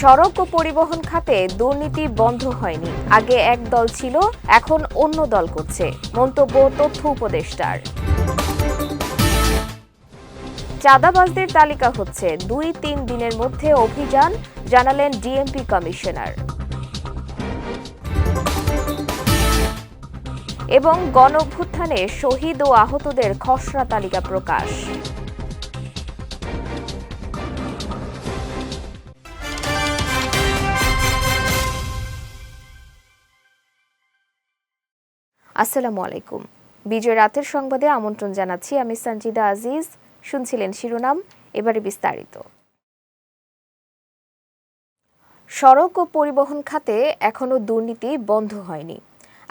সড়ক ও পরিবহন খাতে দুর্নীতি বন্ধ হয়নি। আগে এক দল ছিল, এখন অন্য দল করছে, মন্তব্য তথ্য উপদেষ্টার। চাঁদাবাজদের তালিকা হচ্ছে, দুই তিন দিনের মধ্যে অভিযান, জানালেন ডিএমপি কমিশনার। এবং গণ শহীদ ও আহতদের খসড়া তালিকা প্রকাশ। আসসালামু আলাইকুম। বিজয় রাতের সংবাদে আমন্ত্রণ জানাচ্ছি আমি সঞ্জিদা আজিজ। শুনছিলেন শিরোনাম, এবারে বিস্তারিত। সড়ক ও পরিবহন খাতে এখনও দুর্নীতি বন্ধ হয়নি।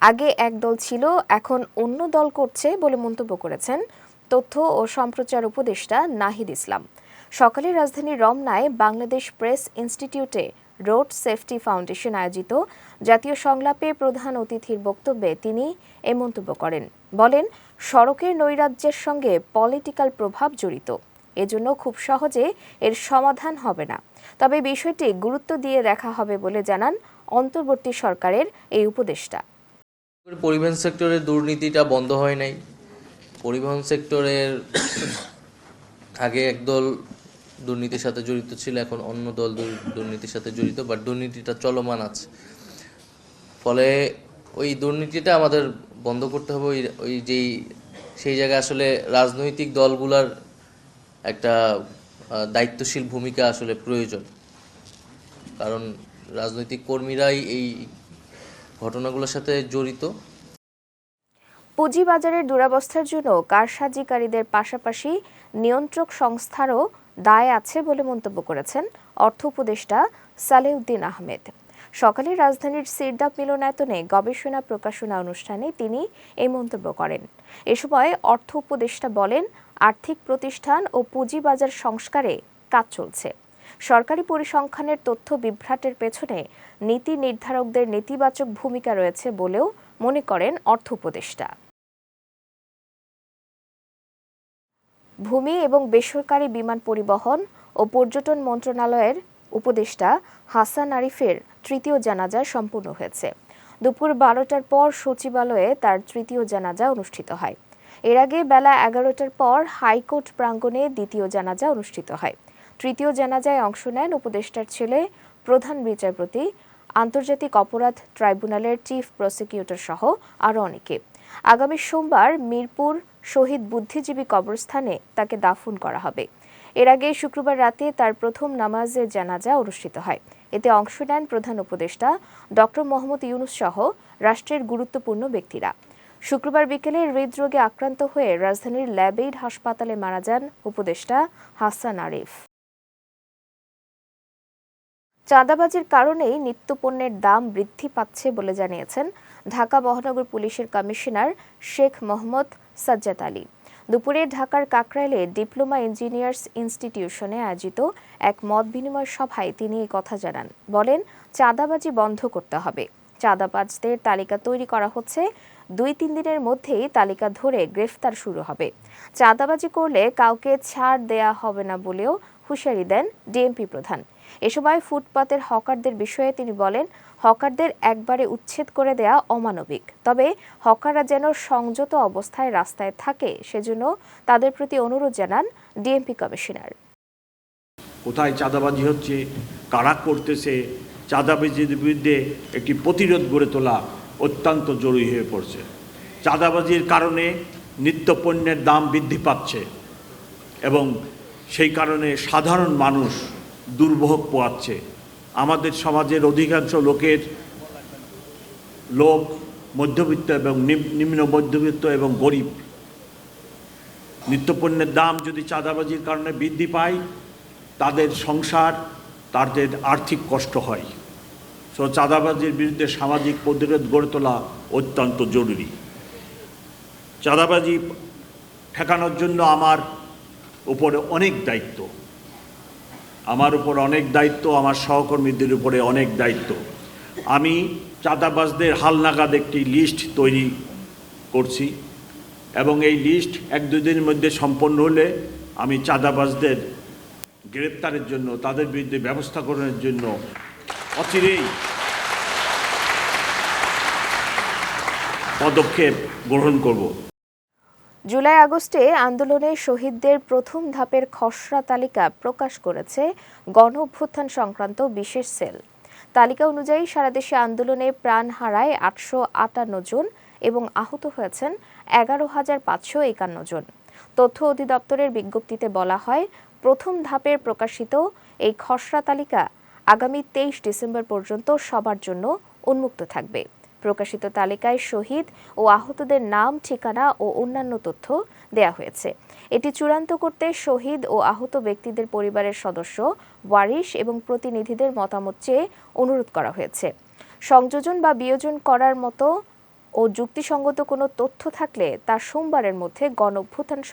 আগে এক দল ছিল, এখন অন্য দল করছে বলে মন্তব্য করেছেন তথ্য ও সম্প্রচার উপদেষ্টা নাহিদ ইসলাম। সকালে রাজধানীর রমনায় বাংলাদেশ প্রেস ইনস্টিটিউটে রোড সেফটি ফাউন্ডেশন আয়োজিত জাতীয় সংলাপে প্রধান অতিথির বক্তব্যে তিনি এ মন্তব্য করেন। বলেন, সড়কের নৈরাজ্যের সঙ্গে পলিটিক্যাল প্রভাব জড়িত। এজন্য খুব সহজে এর সমাধান হবে না। তবে বিষয়টি গুরুত্ব দিয়ে দেখা হবে বলে জানান অন্তর্বর্তী সরকারের এই উপদেষ্টা। পরিবহন সেক্টরের দুর্নীতিটা বন্ধ হয় নাই। পরিবহন সেক্টরের আগে একদল দুর্নীতির সাথে জড়িত ছিল, এখন অন্য দল দুর্নীতির সাথে জড়িত বাট দুর্নীতিটা চলমান আছে। ফলে ওই দুর্নীতিটা আমাদের বন্ধ করতে হবে, ওই ওই যেই, সেই জায়গায় আসলে রাজনৈতিক দলগুলার একটা দায়িত্বশীল ভূমিকা আসলে প্রয়োজন। কারণ রাজনৈতিক কর্মীরাই এই ঘটনাগুলোর সাথে জড়িত। পুঁজিবাজারের দুরাবস্থার জন্য কারসাজিকারীদের পাশাপাশি নিয়ন্ত্রক সংস্থারও দায় আছে বলে মন্তব্য করেছেন অর্থ উপদেষ্টা সালেউদ্দিন আহমেদ। সকালে রাজধানীর সিরদাপ মিলনায়তনে গবেষণা প্রকাশনা অনুষ্ঠানে তিনি এই মন্তব্য করেন। এ সময় অর্থ উপদেষ্টা বলেন, আর্থিক প্রতিষ্ঠান ও পুঁজিবাজার সংস্কারে কাজ চলছে। সরকারি পরিসংখ্যানের তথ্য বিভ্রাটের পেছনে নীতি নির্ধারকদের নেতিবাচক ভূমিকা রয়েছে বলেও মনে করেন অর্থ উপদেষ্টা। ভূমি এবং বেসরকারি বিমান পরিবহন ও পর্যটন মন্ত্রণালয়ের উপদেষ্টা হাসান আরিফের তৃতীয় জানাজা সম্পূর্ণ হয়েছে। দুপুর বারোটার পর সচিবালয়ে তার তৃতীয় জানাজা অনুষ্ঠিত হয়। এর আগে বেলা এগারোটার পর হাইকোর্ট প্রাঙ্গণে দ্বিতীয় জানাজা অনুষ্ঠিত হয়। তৃতীয় জানাজায় অংশ নেন উপদেষ্টার ছেলে, প্রধান বিচারপতি, আন্তর্জাতিক অপরাধ ট্রাইব্যুনালের চিফ প্রসিকিউটর সহ আরও অনেকে। আগামী সোমবার মিরপুর শহীদ বুদ্ধিজীবী কবরস্থানে তাকে দাফন করা হবে। এর আগে শুক্রবার রাতে তার প্রথম নামাজের জানাজা অনুষ্ঠিত হয়। এতে অংশ নেন প্রধান উপদেষ্টা ডক্টর মোহাম্মদ ইউনুস সহ রাষ্ট্রের গুরুত্বপূর্ণ ব্যক্তিরা। শুক্রবার বিকেলে হৃদরোগে আক্রান্ত হয়ে রাজধানীর ল্যাবেইড হাসপাতালে মারা যান উপদেষ্টা হাসান আরিফ। চাঁদাবাজির কারণেই নিত্যপণ্যের দাম বৃদ্ধি পাচ্ছে বলে জানিয়েছেন ঢাকা মহানগর পুলিশের কমিশনার শেখ মোহাম্মদ সাজ্জাদ আলী। দুপুরে ঢাকার কাকরাইলে ডিপ্লোমা ইঞ্জিনিয়ার্স ইনস্টিটিউশনে আয়োজিত এক মত বিনিময় সভায় তিনি এই কথা জানান। বলেন, চাঁদাবাজি বন্ধ করতে হবে। চাঁদাবাজদের তালিকা তৈরি করা হচ্ছে। দুই তিন দিনের মধ্যেই তালিকা ধরে গ্রেফতার শুরু হবে। চাঁদাবাজি করলে কাউকে ছাড় দেয়া হবে না বলেও হুঁশিয়ারি দেন ডিএমপি প্রধান। এ সময় ফুটপাতের হকারদের বিষয়ে তিনি বলেন হকারদের একবারে উচ্ছেদ করে দেয়া অমানবিক। তবে হকাররা যেন সংযত অবস্থায় রাস্তায় থাকে, সেজন্য তাদের প্রতি অনুরোধ জানান ডিএমপি কমিশনার। কোথায় চাঁদাবাজি হচ্ছে, কারা করতেছে, চাঁদাবাজির বিরুদ্ধে একটি প্রতিরোধ গড়ে তোলা অত্যন্ত জরুরি হয়ে পড়ছে। চাঁদাবাজির কারণে নিত্যপণ্যের দাম বৃদ্ধি পাচ্ছে এবং সেই কারণে সাধারণ মানুষ দুর্ভোগ পোয়াচ্ছে আমাদের সমাজের অধিকাংশ লোকের লোক মধ্যবিত্ত এবং নিম- নিম্ন মধ্যবিত্ত এবং গরিব। নিত্যপণ্যের দাম যদি চাঁদাবাজির কারণে বৃদ্ধি পায়, তাদের সংসার, তাদের আর্থিক কষ্ট হয়। সো চাঁদাবাজির বিরুদ্ধে সামাজিক প্রতিরোধ গড়ে তোলা অত্যন্ত জরুরি। চাঁদাবাজি ঠেকানোর জন্য আমার উপরে অনেক দায়িত্ব। আমার উপর অনেক দায়িত্ব, আমার সহকর্মীদের উপরে অনেক দায়িত্ব। আমি চাঁদাবাজদের হালনাগাদ একটি লিস্ট তৈরি করছি এবং এই লিস্ট এক দুদিনের মধ্যে সম্পন্ন হলে আমি চাঁদাবাজদের গ্রেপ্তারের জন্য, তাদের বিরুদ্ধে ব্যবস্থা গ্রহণের জন্য অচিরেই পদক্ষেপ গ্রহণ করব। জুলাই আগস্টে আন্দোলনে শহীদদের প্রথম ধাপের খসড়া তালিকা প্রকাশ করেছে গণ অভ্যুত্থান সংক্রান্ত বিশেষ সেল। তালিকা অনুযায়ী সারা দেশে আন্দোলনে প্রাণ হারায় আটশো আটান্ন জন এবং আহত হয়েছেন এগারো হাজার পাঁচশো একান্ন জন। তথ্য অধিদপ্তরের বিজ্ঞপ্তিতে বলা হয়, প্রথম ধাপের প্রকাশিত এই খসড়া তালিকা আগামী তেইশ ডিসেম্বর পর্যন্ত সবার জন্য উন্মুক্ত থাকবে। প্রকাশিত তালিকায় শহীদ ও আহতদের নাম, ঠিকানা ও অন্যান্য তথ্য দেয়া হয়েছে। এটি চূড়ান্ত করতে শহীদ ও আহত ব্যক্তিদের পরিবারের সদস্য, ওয়ারিশ এবং প্রতিনিধিদের মতামত চেয়ে অনুরোধ করা হয়েছে। সংযোজন বা বিয়োজন করার মতো ও যুক্তিসঙ্গত কোনো তথ্য থাকলে তা সোমবারের মধ্যে গণ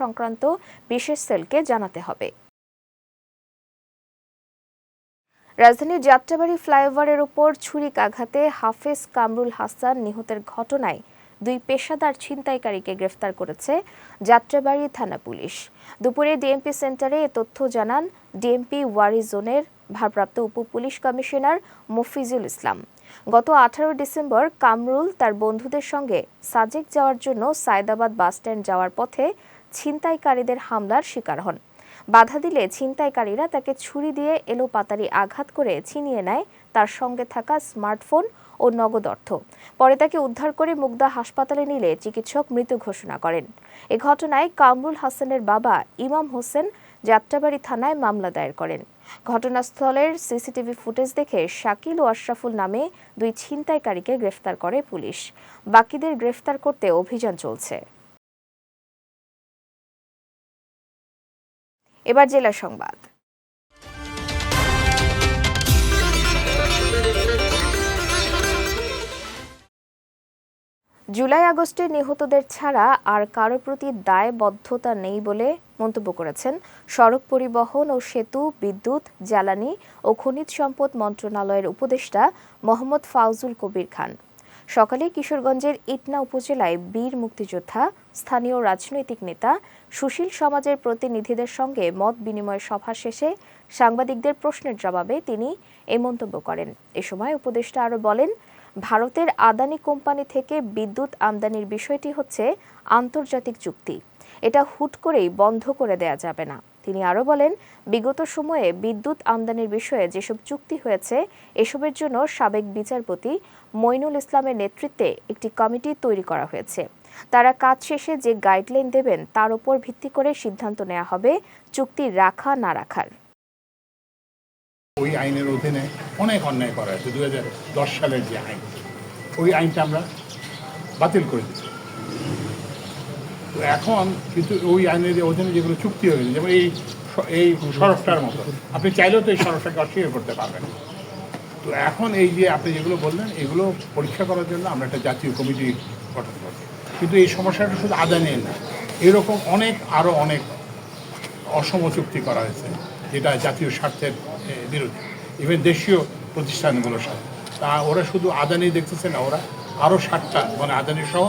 সংক্রান্ত বিশেষ সেলকে জানাতে হবে। রাজধানীর যাত্রাবাড়ি ফ্লাইওভারের উপর ছুরিকাঘাতে হাফেজ কামরুল হাসান নিহতের ঘটনায় দুই পেশাদার ছিনতাইকারীকে গ্রেফতার করেছে যাত্রাবাড়ি থানা পুলিশ। দুপুরে ডিএমপি সেন্টারে এ তথ্য জানান ডিএমপি ওয়ারি জোনের ভারপ্রাপ্ত উপ পুলিশ কমিশনার মফিজুল ইসলাম। গত আঠারো ডিসেম্বর কামরুল তার বন্ধুদের সঙ্গে সাজেক যাওয়ার জন্য সায়দাবাদ বাসস্ট্যান্ড যাওয়ার পথে ছিনতাইকারীদের হামলার শিকার হন। বাধা দিলে ছিনতাইকারীরা তাকে ছুরি দিয়ে এলোপাতারি আঘাত করে ছিনিয়ে নেয় তার সঙ্গে থাকা স্মার্টফোন ও নগদ অর্থ। পরে তাকে উদ্ধার করে মুগদা হাসপাতালে নিলে চিকিৎসক মৃত ঘোষণা করেন। এ ঘটনায় কামরুল হাসানের বাবা ইমাম হোসেন যাত্রাবাড়ি থানায় মামলা দায়ের করেন। ঘটনাস্থলের সিসিটিভি ফুটেজ দেখে শাকিল ও আশরাফুল নামে দুই ছিনতাইকারীকে গ্রেফতার করে পুলিশ। বাকিদের গ্রেফতার করতে অভিযান চলছে। এবার জেলা সংবাদ। জুলাই আগস্টে নিহতদের ছাড়া আর কারও প্রতি দায়বদ্ধতা নেই বলে মন্তব্য করেছেন সড়ক পরিবহন ও সেতু, বিদ্যুৎ, জ্বালানি ও খনিজ সম্পদ মন্ত্রণালয়ের উপদেষ্টা মোহাম্মদ ফাউজুল কবির খান। সকালে কিশোরগঞ্জের ইটনা উপজেলায় বীর মুক্তিযোদ্ধা, স্থানীয় রাজনৈতিক নেতা সুশীল সমাজের প্রতিনিধিদের সঙ্গে মত বিনিময় সভা শেষে সাংবাদিকদের প্রশ্নের জবাবে তিনি এ মন্তব্য করেন। এ সময় উপদেষ্টা আরও বলেন, ভারতের আদানি কোম্পানি থেকে বিদ্যুৎ আমদানির বিষয়টি হচ্ছে আন্তর্জাতিক চুক্তি। এটা হুট করেই বন্ধ করে দেয়া যাবে না। তিনি আরও বলেন, বিগত সময়ে বিদ্যুৎ আমদানির বিষয়ে যেসব চুক্তি হয়েছে, এসবের জন্য সাবেক বিচারপতি মইনুল ইসলামের নেতৃত্বে একটি কমিটি তৈরি করা হয়েছে। তারা কাজ শেষে যে গাইডলাইন দেবেন, তার উপর ভিত্তি করে সিদ্ধান্ত নেওয়া হবে, চুক্তি রাখা না রাখার। ওই আইনের অধীনে অনেক অন্যায় করা হয়েছে দু সালের যে আইন। ওই আইনটা আমরা বাতিল করে দিচ্ছি তো এখন কিন্তু ওই আইনের অধীনে যেগুলো চুক্তি হয়েছে যেমন এই এই সড়কটার মতো, আপনি চাইলেও তো এই সড়কটাকে অস্বীকার করতে পারবেন। তো এখন এই যে আপনি যেগুলো বললেন, এগুলো পরীক্ষা করার জন্য আমরা একটা জাতীয় কমিটি গঠন কিন্তু এই সমস্যাটা শুধু আদানের না, এরকম অনেক আরও অনেক অসম চুক্তি করা হয়েছে, যেটা জাতীয় স্বার্থের বিরুদ্ধে ইভেন দেশীয় প্রতিষ্ঠানগুলোর সাথে। তা ওরা শুধু আদানি দেখতেছে না, ওরা আরও ষাটটা মানে আদানি সহ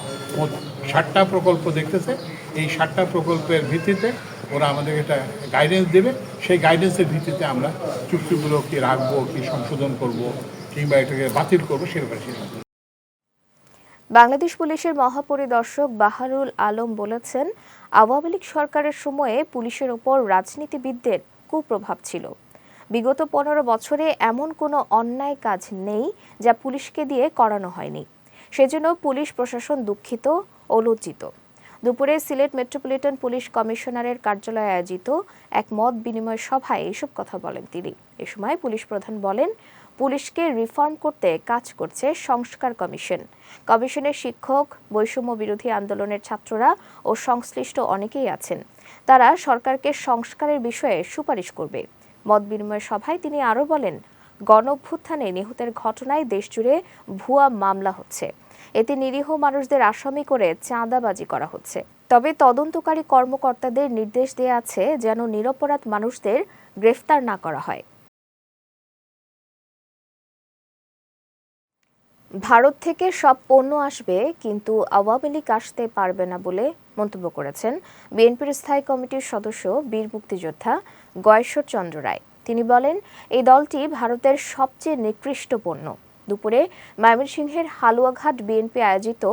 ষাটটা প্রকল্প দেখতেছে। এই ষাটটা প্রকল্পের ভিত্তিতে ওরা আমাদের এটা গাইডেন্স দেবে। সেই গাইডেন্সের ভিত্তিতে আমরা চুক্তিগুলো কি রাখব, কি সংশোধন করব, কিংবা এটাকে বাতিল করব, সে ব্যাপারে সিদ্ধান্ত নেব। বাংলাদেশ পুলিশের মহাপরিদর্শক বাহারুল আলম বলেছেন, আওয়ামী লীগ সরকারের সময়ে পুলিশের ওপর রাজনীতিবিদদের কুপ্রভাব ছিল। বিগত পনেরো বছরে এমন কোনো অন্যায় কাজ নেই যা পুলিশকে দিয়ে করানো হয়নি। সেজন্য পুলিশ প্রশাসন দুঃখিত ও লজ্জিত। দুপুরে সিলেট মেট্রোপলিটন পুলিশ কমিশনারের কার্যালয়ে আয়োজিত এক মত বিনিময় সভায় এসব কথা বলেন তিনি। এ সময় পুলিশ প্রধান বলেন পুলিশকে রিফর্ম করতে কাজ করছে সংস্কার কমিশন। কমিশনের শিক্ষক, বৈষম্য বিরোধী আন্দোলনের ছাত্ররা ও সংশ্লিষ্ট অনেকেই আছেন। তারা সরকারকে সংস্কারের বিষয়ে সুপারিশ করবে। মত বিনিময় সভায় তিনি আরও বলেন গণ অভ্যুত্থানে নিহতের ঘটনায় দেশজুড়ে ভুয়া মামলা হচ্ছে। এতে নিরীহ মানুষদের আসামি করে চাঁদাবাজি করা হচ্ছে। তবে তদন্তকারী কর্মকর্তাদের নির্দেশ দেয়া আছে যেন নিরপরাধ মানুষদের গ্রেফতার না করা হয়। ভারত থেকে সব পণ্য আসবে, কিন্তু আওয়ামী লীগ আসতে পারবে না বলে মন্তব্য করেছেন বিএনপির স্থায়ী কমিটির সদস্য বীর মুক্তিযোদ্ধা গয়েশ্বর চন্দ্র রায়। তিনি বলেন, এই দলটি ভারতের সবচেয়ে নিকৃষ্ট পণ্য। দুপুরে ময়মনসিংহের হালুয়াঘাট বিএনপি আয়োজিত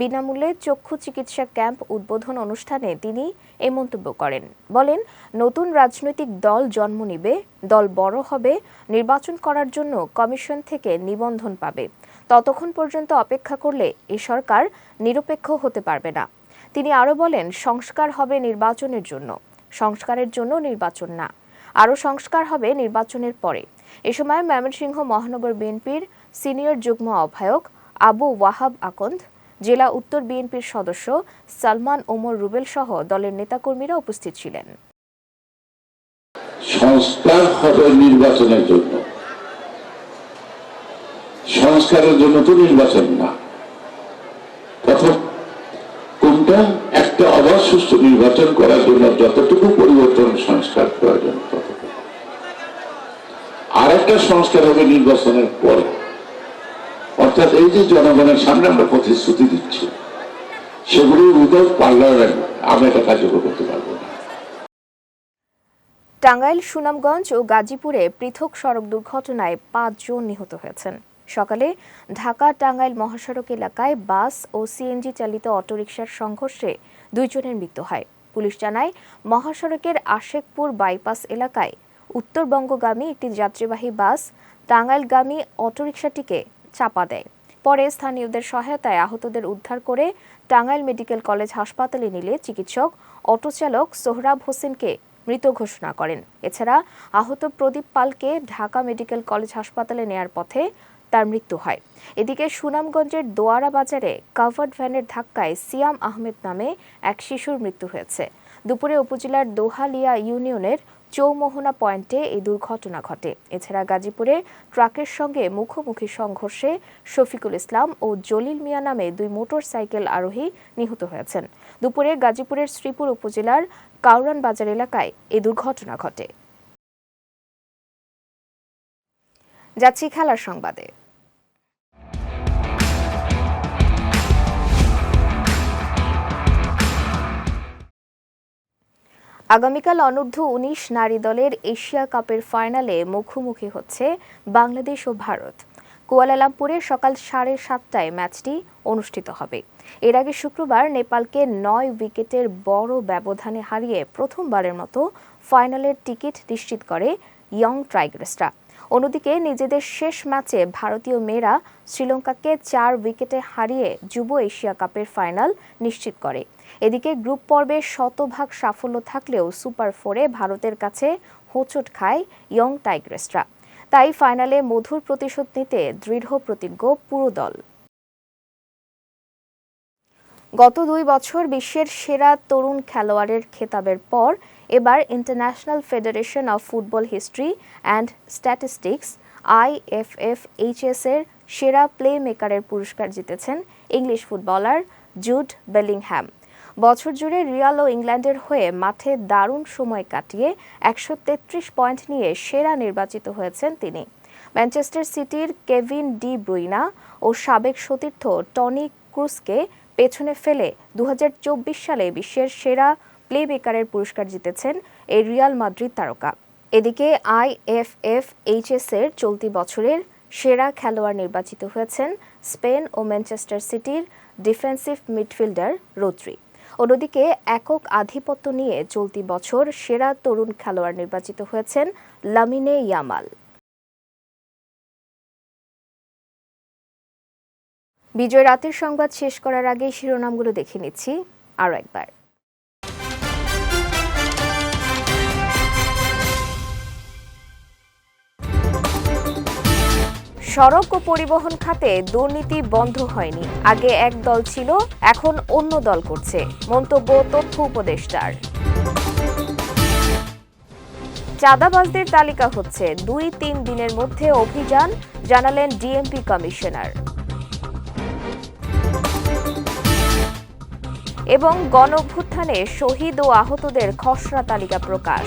বিনামূল্যে চক্ষু চিকিৎসা ক্যাম্প উদ্বোধন অনুষ্ঠানে তিনি এই মন্তব্য করেন। বলেন, নতুন রাজনৈতিক দল জন্ম নিবে, দল বড় হবে, নির্বাচন করার জন্য কমিশন থেকে নিবন্ধন পাবে। ততক্ষণ পর্যন্ত অপেক্ষা করলে এ সরকার নিরপেক্ষ হতে পারবে না। তিনি আরও বলেন, সংস্কার হবে নির্বাচনের জন্য। সংস্কারের জন্য নির্বাচন না। আরও সংস্কার হবে নির্বাচনের পরে। এ সময় ময়মনসিংহ মহানগর বিএনপির সিনিয়র যুগ্ম আহ্বায়ক আবু ওয়াহাব আকন্দ, জেলা উত্তর বিএনপির সদস্য সালমান ওমর রুবেল সহ দলের নেতাকর্মীরা উপস্থিত ছিলেন। সংস্কার হবে নির্বাচনের জন্য। সংস্কারের জন্য তো নির্বাচন না। প্রথম কোনটা একটা অবাধ সুস্থ নির্বাচন করার জন্য যতটুকু পরিবর্তন সংস্কার প্রয়োজন আর একটা সংস্কার হবে নির্বাচনের পরে। অর্থাৎ এই যে জনগণের সামনে আমরা প্রতিশ্রুতি দিচ্ছি সেগুলি উইদাউট পার্লামেন্ট আমরা এটা কার্যকর করতে পারব না। টাঙ্গাইল, সুনামগঞ্জ ও গাজীপুরে পৃথক সড়ক দুর্ঘটনায় পাঁচজন নিহত হয়েছেন। সকালে ঢাকা টাঙ্গাইল মহাসড়ক এলাকায় বাস ও সিএনজি চালিত অটোরিকশার সংঘর্ষে দুইজনের মৃত্যু হয়। পুলিশ জানায়, মহাসড়কের আশেকপুর বাইপাস এলাকায় উত্তরবঙ্গগামী একটি যাত্রীবাহী বাস টাঙ্গাইলগামী অটোরিকশাটিকে চাপা দেয়। পরে স্থানীয়দের সহায়তায় আহতদের উদ্ধার করে টাঙ্গাইল মেডিকেল কলেজ হাসপাতালে নিলে চিকিৎসক অটোচালক সোহরাব হোসেনকে মৃত ঘোষণা করেন। এছাড়া আহত প্রদীপ পালকে ঢাকা মেডিকেল কলেজ হাসপাতালে নেয়ার পথে তার মৃত্যু হয়। এদিকে সুনামগঞ্জের দোয়ারা বাজারে কাভার্ড ভ্যানের ধাক্কায় সিয়াম আহমেদ নামে এক শিশুর মৃত্যু হয়েছে। দুপুরে উপজেলার দোহালিয়া ইউনিয়নের চৌমোহনা পয়েন্টে এই দুর্ঘটনা ঘটে। এছাড়া গাজীপুরে ট্রাকের সঙ্গে মুখোমুখি সংঘর্ষে শফিকুল ইসলাম ও জলিল মিয়া নামে দুই মোটর সাইকেল আরোহী নিহত হয়েছেন। দুপুরে গাজীপুরের শ্রীপুর উপজেলার কাউরান বাজার এলাকায় এই দুর্ঘটনা ঘটে। যাচ্ছি খেলার সংবাদে। আগামীকাল অনূর্ধ্ব উনিশ নারী দলের এশিয়া কাপের ফাইনালে মুখোমুখি হচ্ছে বাংলাদেশ ও ভারত। কুয়ালালামপুরে সকাল সাড়ে সাতটায় ম্যাচটি অনুষ্ঠিত হবে। এর আগে শুক্রবার নেপালকে নয় উইকেটের বড় ব্যবধানে হারিয়ে প্রথমবারের মতো ফাইনালের টিকিট নিশ্চিত করে ইয়ং ট্রাইগার্সরা অন্যদিকে নিজেদের শেষ ম্যাচে ভারতীয় মেয়েরা শ্রীলঙ্কাকে চার উইকেটে হারিয়ে যুব এশিয়া কাপের ফাইনাল নিশ্চিত করে। এদিকে গ্রুপ পর্বে শতভাগ সাফল্য থাকলেও সুপার ফোরে ভারতের কাছে হোঁচট খায় ইয়ং টাইগ্রেসরা। তাই ফাইনালে মধুর প্রতিশোধ নিতে দৃঢ় প্রতিজ্ঞ পুরো দল। গত দুই বছর বিশ্বের সেরা তরুণ খেলোয়াড়ের খেতাবের পর এবার international federation of football history and statistics I F F H S এর সেরা প্লে মেকারের পুরস্কার জিতেছেন ইংলিশ ফুটবলার জুড বেলিংহ্যাম বছর জুড়ে রিয়াল ও ইংল্যান্ডের হয়ে মাঠে দারুণ সময় কাটিয়ে একশো তেত্রিশ পয়েন্ট নিয়ে সেরা নির্বাচিত হয়েছেন তিনি। ম্যানচেস্টার সিটির কেভিন ডি ব্রুইনা ও সাবেক সতীর্থ টনি ক্রুসকে পেছনে ফেলে দু হাজার চব্বিশ সালে বিশ্বের সেরা প্লেমেকারের পুরস্কার জিতেছেন এই রিয়াল মাদ্রিদ তারকা। এদিকে আইএফএফ এইচএস এর চলতি বছরের সেরা খেলোয়াড় নির্বাচিত হয়েছেন স্পেন ও ম্যানচেস্টার সিটির ডিফেন্সিভ মিডফিল্ডার রোদ্রি অন্যদিকে একক আধিপত্য নিয়ে চলতি বছর সেরা তরুণ খেলোয়াড় নির্বাচিত হয়েছেন লামিনে ইয়ামাল। বিজয় রাতের সংবাদ শেষ করার আগে শিরোনামগুলো দেখে নিচ্ছি। আরও একবার। সড়ক ও পরিবহন খাতে দুর্নীতি বন্ধ হয়নি। আগে এক দল ছিল, এখন অন্য দল করছে, মন্তব্য তথ্য উপদেষ্টার। চাঁদাবাজদের তালিকা হচ্ছে, দুই তিন দিনের মধ্যে অভিযান, জানালেন ডিএমপি কমিশনার। এবং গণ শহীদ ও আহতদের খসড়া তালিকা প্রকাশ।